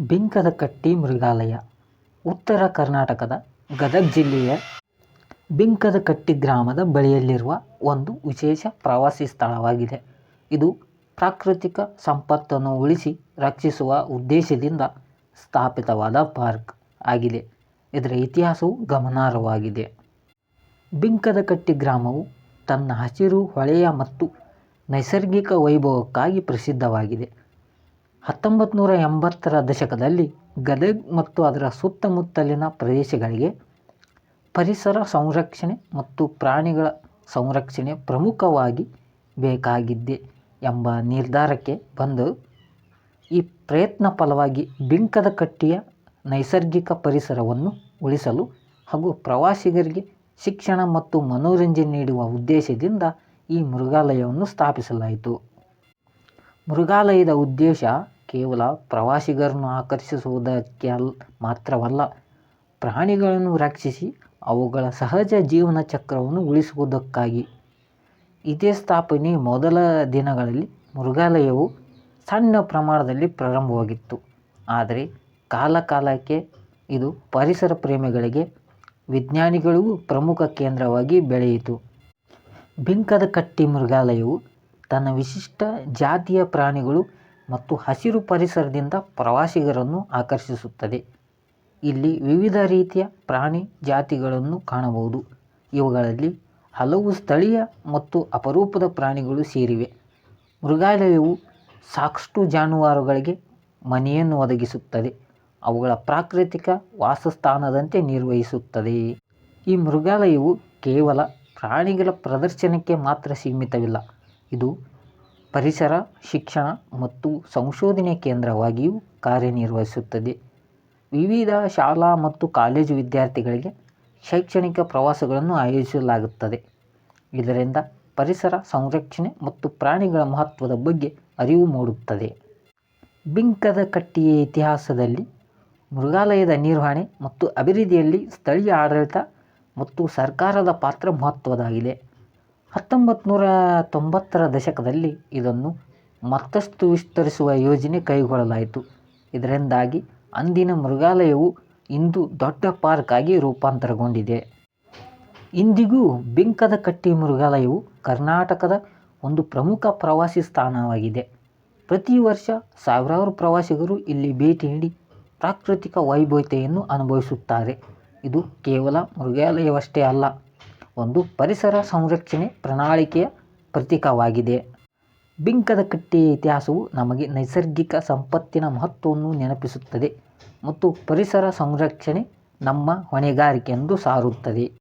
ಬಿಂಕದಕಟ್ಟಿ ಮೃಗಾಲಯ. ಉತ್ತರ ಕರ್ನಾಟಕದ ಗದಗ ಜಿಲ್ಲೆಯ ಬಿಂಕದಕಟ್ಟಿ ಗ್ರಾಮದ ಬಳಿಯಲ್ಲಿರುವ ಒಂದು ವಿಶೇಷ ಪ್ರವಾಸಿ ಸ್ಥಳವಾಗಿದೆ. ಇದು ಪ್ರಾಕೃತಿಕ ಸಂಪತ್ತನ್ನು ಉಳಿಸಿ ರಕ್ಷಿಸುವ ಉದ್ದೇಶದಿಂದ ಸ್ಥಾಪಿತವಾದ ಪಾರ್ಕ್ ಆಗಿದೆ. ಇದರ ಇತಿಹಾಸವು ಗಮನಾರ್ಹವಾಗಿದೆ. ಬಿಂಕದಕಟ್ಟಿ ಗ್ರಾಮವು ತನ್ನ ಹಸಿರು, ಹೊಳೆಯ ಮತ್ತು ನೈಸರ್ಗಿಕ ವೈಭವಕ್ಕಾಗಿ ಪ್ರಸಿದ್ಧವಾಗಿದೆ. ಹತ್ತೊಂಬತ್ತು ನೂರ ಎಂಬತ್ತರ ದಶಕದಲ್ಲಿ ಗದಗ್ ಮತ್ತು ಅದರ ಸುತ್ತಮುತ್ತಲಿನ ಪ್ರದೇಶಗಳಿಗೆ ಪರಿಸರ ಸಂರಕ್ಷಣೆ ಮತ್ತು ಪ್ರಾಣಿಗಳ ಸಂರಕ್ಷಣೆ ಪ್ರಮುಖವಾಗಿ ಬೇಕಾಗಿದ್ದೆ ಎಂಬ ನಿರ್ಧಾರಕ್ಕೆ ಬಂದು, ಈ ಪ್ರಯತ್ನ ಫಲವಾಗಿ ಬಿಂಕದ ಕಟ್ಟಿಯ ನೈಸರ್ಗಿಕ ಪರಿಸರವನ್ನು ಉಳಿಸಲು ಹಾಗೂ ಪ್ರವಾಸಿಗರಿಗೆ ಶಿಕ್ಷಣ ಮತ್ತು ಮನೋರಂಜನೆ ನೀಡುವ ಉದ್ದೇಶದಿಂದ ಈ ಮೃಗಾಲಯವನ್ನು ಸ್ಥಾಪಿಸಲಾಯಿತು. ಮೃಗಾಲಯದ ಉದ್ದೇಶ ಕೇವಲ ಪ್ರವಾಸಿಗರನ್ನು ಆಕರ್ಷಿಸುವುದಕ್ಕೆ ಅಲ್ ಮಾತ್ರವಲ್ಲ, ಪ್ರಾಣಿಗಳನ್ನು ರಕ್ಷಿಸಿ ಅವುಗಳ ಸಹಜ ಜೀವನ ಚಕ್ರವನ್ನು ಉಳಿಸುವುದಕ್ಕಾಗಿ. ಇದೇ ಸ್ಥಾಪನೆ ಮೊದಲ ದಿನಗಳಲ್ಲಿ ಮೃಗಾಲಯವು ಸಣ್ಣ ಪ್ರಮಾಣದಲ್ಲಿ ಪ್ರಾರಂಭವಾಗಿತ್ತು. ಆದರೆ ಕಾಲ ಕಾಲಕ್ಕೆ ಇದು ಪರಿಸರ ಪ್ರೇಮಿಗಳಿಗೆ, ವಿಜ್ಞಾನಿಗಳಿಗೂ ಪ್ರಮುಖ ಕೇಂದ್ರವಾಗಿ ಬೆಳೆಯಿತು. ಬಿಂಕದ ಕಟ್ಟಿ ಮೃಗಾಲಯವು ತನ್ನ ವಿಶಿಷ್ಟ ಜಾತಿಯ ಪ್ರಾಣಿಗಳು ಮತ್ತು ಹಸಿರು ಪರಿಸರದಿಂದ ಪ್ರವಾಸಿಗರನ್ನು ಆಕರ್ಷಿಸುತ್ತದೆ. ಇಲ್ಲಿ ವಿವಿಧ ರೀತಿಯ ಪ್ರಾಣಿ ಜಾತಿಗಳನ್ನು ಕಾಣಬಹುದು. ಇವುಗಳಲ್ಲಿ ಹಲವು ಸ್ಥಳೀಯ ಮತ್ತು ಅಪರೂಪದ ಪ್ರಾಣಿಗಳು ಸೇರಿವೆ. ಮೃಗಾಲಯವು ಸಾಕಷ್ಟು ಜಾನುವಾರುಗಳಿಗೆ ಮನೆಯನ್ನು ಒದಗಿಸುತ್ತದೆ. ಅವುಗಳ ಪ್ರಾಕೃತಿಕ ವಾಸಸ್ಥಾನದಂತೆ ನಿರ್ವಹಿಸುತ್ತದೆ. ಈ ಮೃಗಾಲಯವು ಕೇವಲ ಪ್ರಾಣಿಗಳ ಪ್ರದರ್ಶನಕ್ಕೆ ಮಾತ್ರ ಸೀಮಿತವಿಲ್ಲ. ಇದು ಪರಿಸರ, ಶಿಕ್ಷಣ ಮತ್ತು ಸಂಶೋಧನೆ ಕೇಂದ್ರವಾಗಿಯೂ ಕಾರ್ಯನಿರ್ವಹಿಸುತ್ತದೆ. ವಿವಿಧ ಶಾಲಾ ಮತ್ತು ಕಾಲೇಜು ವಿದ್ಯಾರ್ಥಿಗಳಿಗೆ ಶೈಕ್ಷಣಿಕ ಪ್ರವಾಸಗಳನ್ನು ಆಯೋಜಿಸಲಾಗುತ್ತದೆ. ಇದರಿಂದ ಪರಿಸರ ಸಂರಕ್ಷಣೆ ಮತ್ತು ಪ್ರಾಣಿಗಳ ಮಹತ್ವದ ಬಗ್ಗೆ ಅರಿವು ಮೂಡುತ್ತದೆ. ಬಿಂಕದ ಬಿಂಕದಕಟ್ಟಿಯ ಇತಿಹಾಸದಲ್ಲಿ ಮೃಗಾಲಯದ ನಿರ್ವಹಣೆ ಮತ್ತು ಅಭಿವೃದ್ಧಿಯಲ್ಲಿ ಸ್ಥಳೀಯ ಆಡಳಿತ ಮತ್ತು ಸರ್ಕಾರದ ಪಾತ್ರ ಮಹತ್ವದಾಗಿದೆ ಹತ್ತೊಂಬತ್ತು ನೂರ ತೊಂಬತ್ತರ ದಶಕದಲ್ಲಿ ಇದನ್ನು ಮತ್ತಷ್ಟು ವಿಸ್ತರಿಸುವ ಯೋಜನೆ ಕೈಗೊಳ್ಳಲಾಯಿತು. ಇದರಿಂದಾಗಿ ಅಂದಿನ ಮೃಗಾಲಯವು ಇಂದು ದೊಡ್ಡ ಪಾರ್ಕ್ ಆಗಿ ರೂಪಾಂತರಗೊಂಡಿದೆ. ಇಂದಿಗೂ ಬಿಂಕದಕಟ್ಟಿ ಮೃಗಾಲಯವು ಕರ್ನಾಟಕದ ಒಂದು ಪ್ರಮುಖ ಪ್ರವಾಸಿ ಸ್ಥಾನವಾಗಿದೆ. ಪ್ರತಿ ವರ್ಷ ಸಾವಿರಾರು ಪ್ರವಾಸಿಗರು ಇಲ್ಲಿ ಭೇಟಿ ನೀಡಿ ಪ್ರಾಕೃತಿಕ ವೈಭವತೆಯನ್ನು ಅನುಭವಿಸುತ್ತಾರೆ. ಇದು ಕೇವಲ ಮೃಗಾಲಯವಷ್ಟೇ ಅಲ್ಲ ಒಂದು ಪರಿಸರ ಸಂರಕ್ಷಣೆ ಪ್ರಣಾಳಿಕೆಯ ಪ್ರತೀಕವಾಗಿದೆ. ಬಿಂಕದ ಕಟ್ಟೆಯ ಇತಿಹಾಸವು ನಮಗೆ ನೈಸರ್ಗಿಕ ಸಂಪತ್ತಿನ ಮಹತ್ವವನ್ನು ನೆನಪಿಸುತ್ತದೆ ಮತ್ತು ಪರಿಸರ ಸಂರಕ್ಷಣೆ ನಮ್ಮ ಹೊಣೆಗಾರಿಕೆ ಎಂದು ಸಾರುತ್ತದೆ.